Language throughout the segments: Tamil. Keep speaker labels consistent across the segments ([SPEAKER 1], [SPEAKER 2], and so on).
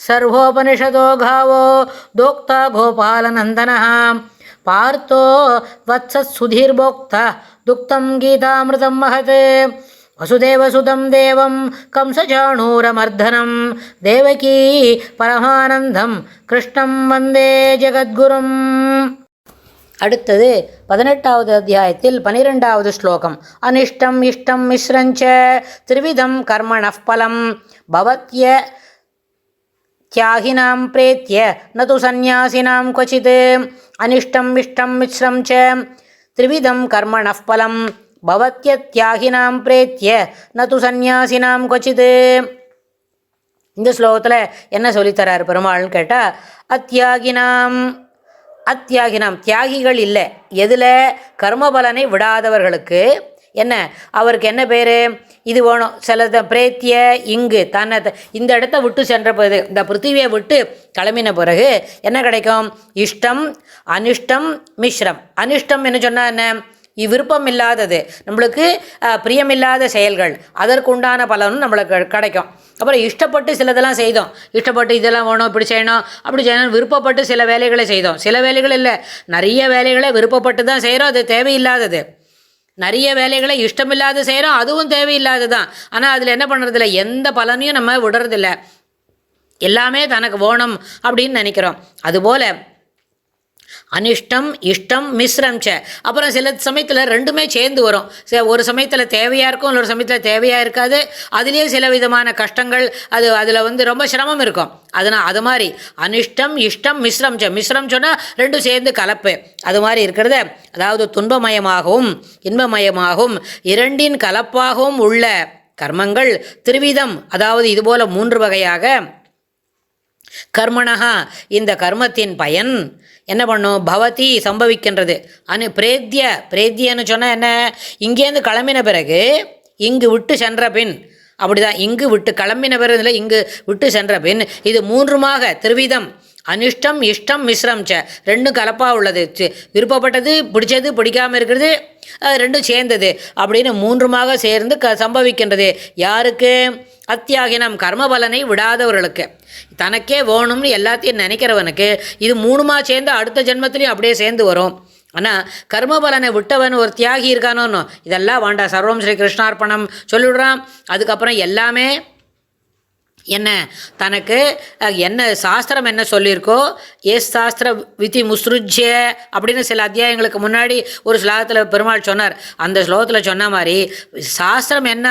[SPEAKER 1] సర్వోపనిషదో గావో దోక్త గోపాలనందన పార్థో వత్సత్సుధీర్భోక్త దుక్తం గీతామృతం మహతే వసుదేవసుతం దేవం కంసచాణూరమర్ధనం దేవకీ పరమానందం கிருஷ்ணம் வந்தே ஜெகத்குரும் அடுத்தது பதினெட்டாவது அத்தியாயத்தில் பனிரெண்டாவது ஸ்லோகம் அனிஷ்டம் இஷ்டம் மிஸ்ரஞ்ச திரிவிதம் கர்மண பலம் பவத்ய தியாகினாம் பிரேத்திய நது சந்நியாசினாம் கொச்சித் அனிஷ்டம் இஷ்டம் மிஸ்ரம் ச த்ரிவிதம் கர்மணபலம் பவத்திய தியாகினாம் பிரேத்திய நது சந்நியாசினாம் கொச்சித் இந்த ஸ்லோகத்தில் என்ன சொல்லித்தரார் பெருமாள்னு கேட்டால் அத்தியாகினாம் அத்தியாகினாம் தியாகிகள் இல்லை. எதில்? கர்மபலனை விடாதவர்களுக்கு என்ன? அவருக்கு என்ன பேர்? இது வேணும். சில பிரேத்திய இங்கு. தன்னை த- இந்த இடத்த விட்டு சென்ற பிறகு இந்த பிருத்திவியை விட்டு கிளம்பின பிறகு என்ன கிடைக்கும்? இஷ்டம் அனிஷ்டம் மிஸ்ரம் அனிஷ்டம் என்ன சொன்னால் என்ன? இ- விருப்பம் இல்லாதது. நம்மளுக்கு பிரியமில்லாத செயல்கள். அதற்குண்டான பலனும் நம்மளுக்கு கிடைக்கும். அப்புறம் இஷ்டப்பட்டு சிலதெல்லாம் செய்தோம். இஷ்டப்பட்டு இதெல்லாம் வேணும் இப்படி செய்யணும் அப்படி செய்யணும் விருப்பப்பட்டு சில வேலைகளை செய்தோம். சில வேலைகள் இல்லை. நிறைய வேலைகளை விருப்பப்பட்டு தான் செய்கிறோம் அது தேவையில்லாதது. நிறைய வேலைகளை இஷ்டமில்லாத செய்கிறோம் அதுவும் தேவையில்லாது தான் ஆனால் அதில் என்ன பண்ணுறதில்ல எந்த பலனையும் நம்ம விடுறதில்ல. எல்லாமே தனக்கு வேணும் அப்படின்னு நினைக்கிறோம். அதுபோல் அனிஷ்டம் இஷ்டம் மிஸ்ரம் ச. அப்புறம் சில சமயத்தில் ரெண்டுமே சேர்ந்து வரும். ஒரு சமயத்தில் தேவையாக இருக்கும் ஒரு சமயத்தில் தேவையாக இருக்காது. அதுலேயே சில விதமான கஷ்டங்கள் அது அதில் வந்து ரொம்ப சிரமம் இருக்கும். அதனால் அது மாதிரி. அனிஷ்டம் இஷ்டம் மிஸ்ரம் ச. மிஸ்ரம் சொன்னால் ரெண்டும் சேர்ந்து கலப்பு. அது மாதிரி இருக்கிறத அதாவது துன்பமயமாகவும் இன்பமயமாகவும் இரண்டின் கலப்பாகவும் உள்ள கர்மங்கள் திருவிதம் அதாவது இதுபோல மூன்று வகையாக கர்மணா இந்த கர்மத்தின் பயன் என்ன பண்ணும்? பவதி சம்பவிக்கின்றது. அனு பிரேத்திய பிரேத்தியன்னு சொன்னால் என்ன? இங்கேருந்து கிளம்பின பிறகு இங்கு விட்டு சென்ற பின் அப்படிதான். இங்கு விட்டு கிளம்பின பிறகு இல்லை இங்கு விட்டு சென்ற பின் இது மூன்றுமாக திருவிதம். அனிஷ்டம் இஷ்டம் மிஸ்ரம் ச. ரெண்டும் கலப்பாக உள்ளது. விருப்பப்பட்டது பிடிச்சது பிடிக்காமல் இருக்கிறது ரெண்டும் சேர்ந்தது. அப்படின்னு மூன்றுமாக சேர்ந்து க சம்பவிக்கின்றது. யாருக்கு? அத்தியாகினம் கர்மபலனை விடாதவர்களுக்கு. தனக்கே வேணும்னு எல்லாத்தையும் நினைக்கிறவனுக்கு இது மூணுமா சேர்ந்து அடுத்த ஜென்மத்திலையும் அப்படியே சேர்ந்து வரும். ஆனால் கர்மபலனை விட்டவன் ஒரு தியாகி இருக்கானோன்னு இதெல்லாம் வேண்டாம் சர்வம் ஸ்ரீ கிருஷ்ணார்ப்பணம் சொல்லிவிடுறான். அதுக்கப்புறம் எல்லாமே என்ன தனக்கு என்ன சாஸ்திரம் என்ன சொல்லியிருக்கோ எஸ் சாஸ்திர விதி முஸ்ருஜ்ய அப்படின்னு சில அத்தியாயங்களுக்கு முன்னாடி ஒரு ஸ்லோகத்தில் பெருமாள் சொன்னார். அந்த ஸ்லோகத்தில் சொன்ன மாதிரி சாஸ்திரம் என்ன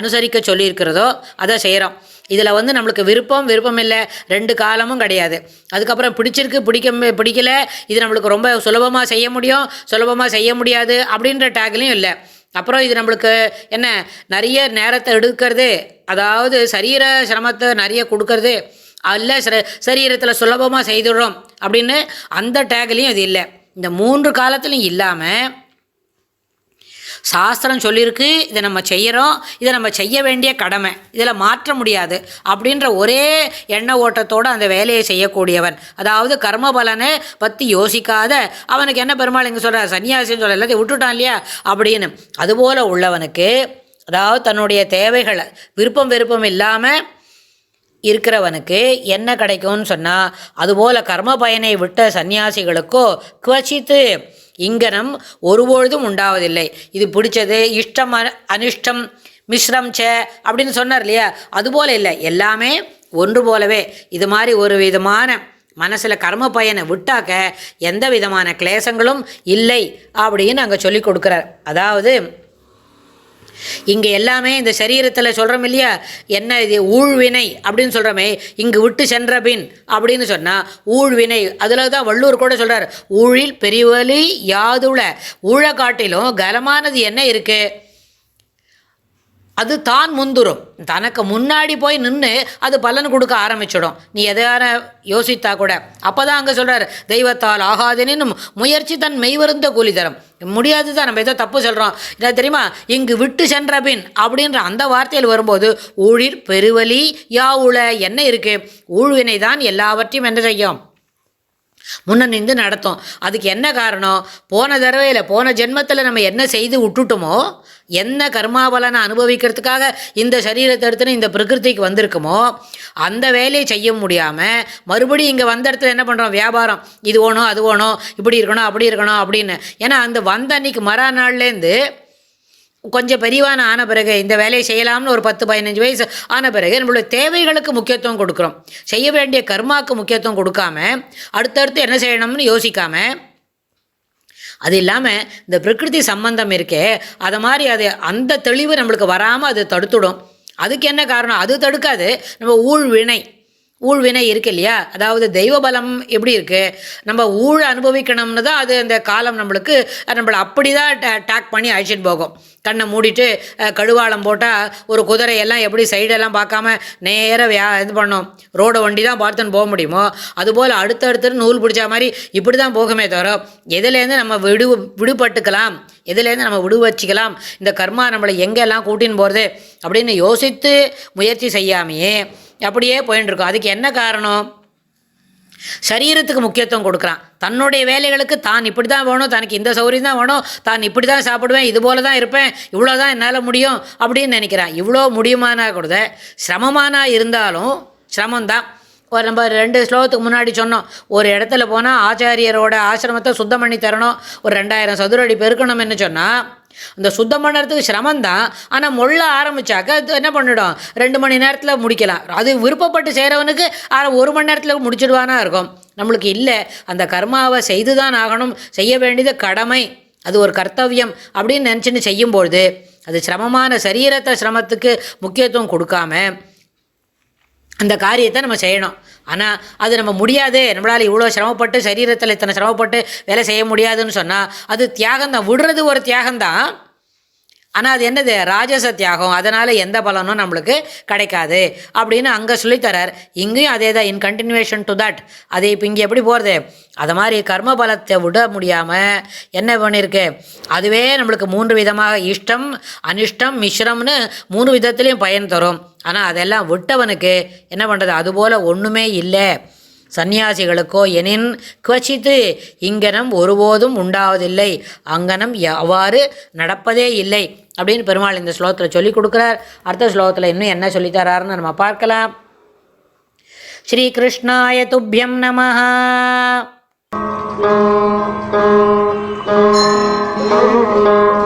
[SPEAKER 1] அனுசரிக்க சொல்லியிருக்கிறதோ அதை செய்கிறோம் இதில் வந்து நம்மளுக்கு விருப்பம் விருப்பம் இல்லை ரெண்டு காலமும் கிடையாது. அதுக்கப்புறம் பிடிச்சிருக்கு பிடிக்க பிடிக்கல இது நம்மளுக்கு ரொம்ப சுலபமாக செய்ய முடியும் சுலபமாக செய்ய முடியாது அப்படின்ற டேக்லையும் இல்லை. அப்புறம் இது நம்மளுக்கு என்ன நிறைய நேரத்தை எடுக்கிறது அதாவது சரீர சிரமத்தை நிறைய கொடுக்கறது அல்ல சரீரத்தில் சுலபமாக செய்துடுறோம் அப்படின்னு அந்த டேக்லேயும் இது இல்லை. இந்த மூன்று காலத்துலையும் இல்லாமல் சாஸ்திரம் சொல்லியிருக்கு இதை நம்ம செய்கிறோம் இதை நம்ம செய்ய வேண்டிய கடமை இதில் மாற்ற முடியாது அப்படின்ற ஒரே எண்ண ஓட்டத்தோடு அந்த வேலையை செய்யக்கூடியவன். அதாவது கர்ம பலனை பற்றி யோசிக்காத அவனுக்கு என்ன பெருமாள் இங்கே சொல்கிறார் சன்னியாசின்னு சொல்ல எல்லாத்தையும் விட்டுட்டான் இல்லையா? அப்படின்னு. அதுபோல் உள்ளவனுக்கு அதாவது தன்னுடைய தேவைகளை விருப்பம் விருப்பம் இல்லாமல் இருக்கிறவனுக்கு என்ன கிடைக்கும்னு சொன்னால் அதுபோல் கர்ம பயனை விட்ட சந்நியாசிகளுக்கோ குவச்சித்து இங்கனம் ஒருபொழுதும் உண்டாவதில்லை. இது பிடிச்சது இஷ்டம் அனிஷ்டம் மிஸ்ரம் சே அப்படின்னு சொன்னார் இல்லையா? அதுபோல் இல்லை. எல்லாமே ஒன்று போலவே. இது மாதிரி ஒரு விதமான மனசில் கர்ம பயனை விட்டாக்க எந்த விதமான கிளேசங்களும் இல்லை அப்படின்னு அங்கே சொல்லி கொடுக்குறார். அதாவது இங்கே எல்லாமே இந்த சரீரத்தில் சொல்கிறோம் இல்லையா? என்ன இது? ஊழ்வினை அப்படின்னு சொல்கிறோமே இங்கு விட்டு சென்ற பின் அப்படின்னு சொன்னால் ஊழ்வினை. அதில் தான் வள்ளுவர் கூட சொல்கிறார் ஊழில் பெரியவலி யாதுள? ஊழ காட்டிலும் கனமானது என்ன இருக்குது அது தான் முந்துரும். தனக்கு முன்னாடி போய் நின்று அது பலன் கொடுக்க ஆரம்பிச்சிடும். நீ எதையான யோசித்தா கூட. அப்போ தான் அங்கே சொல்கிறார் தெய்வத்தால் ஆகாதெனினும் முயற்சி தன் மெய்வருந்த கூலி தரும். முடியாது தான் நம்ம ஏதோ தப்பு சொல்கிறோம் என்ன தெரியுமா? இங்கு விட்டு சென்ற பின் அப்படின்ற அந்த வார்த்தையில் வரும்போது ஊழிர் பெருவலி யாவுள? என்ன இருக்குது ஊழ்வினை தான் எல்லாவற்றையும் என்ன செய்யும்? முன்ன நின்று நடத்தும். அதுக்கு என்ன காரணம்? போன தடவையில் போன ஜென்மத்தில் நம்ம என்ன செய்து விட்டுட்டோமோ என்ன கர்மாபலனை அனுபவிக்கிறதுக்காக இந்த சரீரத்தை எடுத்துன்னு இந்த பிரகிருதிக்கு வந்திருக்குமோ அந்த வேலையை செய்ய முடியாமல் மறுபடியும் இங்கே வந்த இடத்துல என்ன பண்ணுறோம் வியாபாரம். இது வேணும் அது வேணும் இப்படி இருக்கணும் அப்படி இருக்கணும் அப்படின்னு. ஏன்னா அந்த வந்த அன்னைக்கு மறுநாள்லேருந்து கொஞ்சம் பெரியவான ஆன பிறகு இந்த வேலையை செய்யலாம்னு ஒரு பத்து பதினஞ்சு வயசு ஆன பிறகு நம்மளுடைய தேவைகளுக்கு முக்கியத்துவம் கொடுக்குறோம். செய்ய வேண்டிய கர்மாவுக்கு முக்கியத்துவம் கொடுக்காம அடுத்தடுத்து என்ன செய்யணும்னு யோசிக்காம அது இல்லாமல் இந்த பிரகிருதி சம்பந்தம் இருக்கே அதை மாதிரி அது அந்த தெளிவு நம்மளுக்கு வராமல் அது தடுத்துடும். அதுக்கு என்ன காரணம்? அது தடுக்காது. நம்ம ஊழ்வினை. ஊழ்வினை இருக்கு இல்லையா? அதாவது தெய்வ பலம் எப்படி இருக்குது நம்ம ஊழ அனுபவிக்கணும்னு தான் அது அந்த காலம் நம்மளுக்கு நம்மளை அப்படி தான் டேக் பண்ணி அழைச்சிட்டு போகும். கண்ணை மூடிட்டு கழுவாளம் போட்டால் ஒரு குதிரையெல்லாம் எப்படி சைடெல்லாம் பார்க்காம நேராக வியா இது பண்ணோம். ரோடை வண்டி தான் பார்த்துன்னு போக முடியுமோ? அதுபோல் அடுத்தடுத்து நூல் பிடிச்ச மாதிரி இப்படி தான் போகுமே தவிர எதுலேருந்து நம்ம விடு விடுபட்டுக்கலாம்? எதுலேருந்து நம்ம விடு வச்சுக்கலாம்? இந்த கர்மா நம்மளை எங்கெல்லாம் கூட்டின்னு போகிறது அப்படின்னு யோசித்து முயற்சி செய்யாமையே அப்படியே போயின்னு அதுக்கு என்ன காரணம்? சரீரத்துக்கு முக்கியத்துவம் கொடுக்குறான். தன்னுடைய வேலைகளுக்கு தான் இப்படி தான் வேணும் தனக்கு இந்த சௌகரியம் தான் வேணும் தான் இப்படி தான் சாப்பிடுவேன் இது போல தான் இருப்பேன் இவ்வளோ தான் என்னால் முடியும் அப்படின்னு நினைக்கிறான். இவ்வளோ முடியுமானா கூட சிரமமானா இருந்தாலும் சிரமம்தான். ஒரு நம்ம ரெண்டு ஸ்லோகத்துக்கு முன்னாடி சொன்னோம் ஒரு இடத்துல போனால் ஆச்சாரியரோட ஆசிரமத்தை சுத்தம் பண்ணி தரணும் ஒரு ரெண்டாயிரம் சதுர அடி பெருக்கணும்னு சொன்னால் அந்த சுத்தம் பண்ணுறதுக்கு சிரமம்தான். ஆனால் மொள்ள ஆரம்பித்தாக்க அது என்ன பண்ணிடும்? ரெண்டு மணி நேரத்தில் முடிக்கலாம். அது விருப்பப்பட்டு செய்கிறவனுக்கு அரை ஒரு மணி நேரத்தில் முடிச்சிடுவானா இருக்கும். நம்மளுக்கு இல்லை. அந்த கர்மாவை செய்து தான் ஆகணும். செய்ய வேண்டியது கடமை. அது ஒரு கர்த்தவியம் அப்படின்னு நினச்சின்னு செய்யும்பொழுது அது சிரமமான சரீரத்தை சிரமத்துக்கு முக்கியத்துவம் கொடுக்காம அந்த காரியத்தை நம்ம செய்யணும். ஆனால் அது நம்ம முடியாது. நம்மளால் இவ்வளோ சிரமப்பட்டு சரீரத்தில் இத்தனை சிரமப்பட்டு வேலை செய்ய முடியாதுன்னு சொன்னால் அது தியாகம் தான். விடுறது ஒரு தியாகம்தான். ஆனால் அது என்னது? ராஜச தியாகம் அதனால் எந்த பலனும் நம்மளுக்கு கிடைக்காது. அப்படின்னு அங்கே சொல்லித்தரார் இங்கேயும் அதே தான் இன் கண்டினியூவேஷன் டு தட் அது இப்போ இங்கே எப்படி போகிறது அது மாதிரி கர்ம பலத்தை விட முடியாமல் என்ன பண்ணியிருக்கு அதுவே நம்மளுக்கு மூன்று விதமாக இஷ்டம் அனிஷ்டம் மிஸ்ரம்னு மூணு விதத்துலேயும் பயன் தரும். ஆனால் அதெல்லாம் விட்டவனுக்கு என்ன பண்ணுறது அதுபோல் ஒன்றுமே இல்லை. சந்நியாசிகளுக்கோ எனின் குவச்சித்து இங்கனம் ஒருபோதும் உண்டாவதில்லை. அங்கனம் அவ்வாறு நடப்பதே இல்லை அப்படின்னு பெருமாள் இந்த ஸ்லோகத்தில் சொல்லி கொடுக்குறார். அடுத்த ஸ்லோகத்தில் இன்னும் என்ன சொல்லித் தராருன்னு நம்ம பார்க்கலாம். ஸ்ரீகிருஷ்ணாய துப்பியம் நமः
[SPEAKER 2] Thank you.